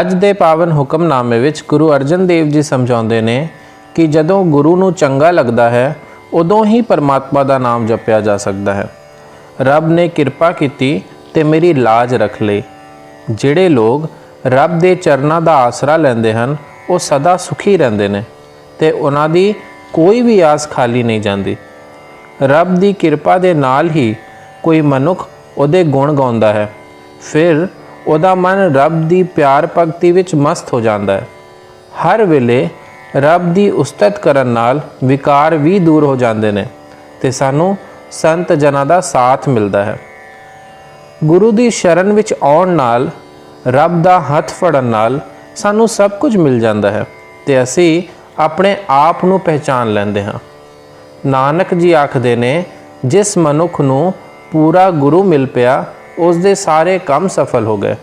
ਅੱਜ ਦੇ ਪਾਵਨ ਹੁਕਮਨਾਮੇ ਵਿੱਚ ਗੁਰੂ ਅਰਜਨ ਦੇਵ ਜੀ ਸਮਝਾਉਂਦੇ ਨੇ ਕਿ ਜਦੋਂ ਗੁਰੂ ਨੂੰ ਚੰਗਾ ਲੱਗਦਾ ਹੈ, ਉਦੋਂ ਹੀ ਪਰਮਾਤਮਾ ਦਾ ਨਾਮ ਜਪਿਆ ਜਾ ਸਕਦਾ ਹੈ। ਰੱਬ ਨੇ ਕਿਰਪਾ ਕੀਤੀ ਤੇ ਮੇਰੀ ਲਾਜ ਰੱਖ ਲਈ। ਜਿਹੜੇ ਲੋਕ ਰੱਬ ਦੇ ਚਰਨਾਂ ਦਾ ਆਸਰਾ ਲੈਂਦੇ ਹਨ, ਉਹ ਸਦਾ ਸੁਖੀ ਰਹਿੰਦੇ ਨੇ ਤੇ ਉਹਨਾਂ ਦੀ ਕੋਈ ਵੀ ਆਸ ਖਾਲੀ ਨਹੀਂ ਜਾਂਦੀ। ਰੱਬ ਦੀ ਕਿਰਪਾ ਦੇ ਨਾਲ ਹੀ ਕੋਈ ਮਨੁੱਖ ਉਹਦੇ ਗੁਣ ਗਾਉਂਦਾ ਹੈ। ਫਿਰ ਉਹਦਾ ਮਨ ਰੱਬ ਦੀ ਪਿਆਰ ਭਗਤੀ ਵਿੱਚ ਮਸਤ ਹੋ ਜਾਂਦਾ ਹੈ। ਹਰ ਵੇਲੇ ਰੱਬ ਦੀ ਉਸਤਤ ਕਰਨ ਨਾਲ ਵਿਕਾਰ ਵੀ ਦੂਰ ਹੋ ਜਾਂਦੇ ਨੇ ਤੇ ਸਾਨੂੰ ਸੰਤ ਜਨਾਂ ਦਾ ਸਾਥ ਮਿਲਦਾ ਹੈ। ਗੁਰੂ ਦੀ ਸ਼ਰਨ ਵਿੱਚ ਆਉਣ ਨਾਲ, ਰੱਬ ਦਾ ਹੱਥ ਫੜਨ ਨਾਲ ਸਾਨੂੰ ਸਭ ਕੁਝ ਮਿਲ ਜਾਂਦਾ ਹੈ ਤੇ ਅਸੀਂ ਆਪਣੇ ਆਪ ਨੂੰ ਪਹਿਚਾਨ ਲੈਂਦੇ ਹਾਂ। ਨਾਨਕ ਜੀ ਆਖਦੇ ਨੇ, ਜਿਸ ਮਨੁੱਖ ਨੂੰ ਪੂਰਾ ਗੁਰੂ ਮਿਲ ਪਿਆ ਉਸ ਦੇ ਸਾਰੇ ਕੰਮ ਸਫਲ ਹੋ ਗਏ।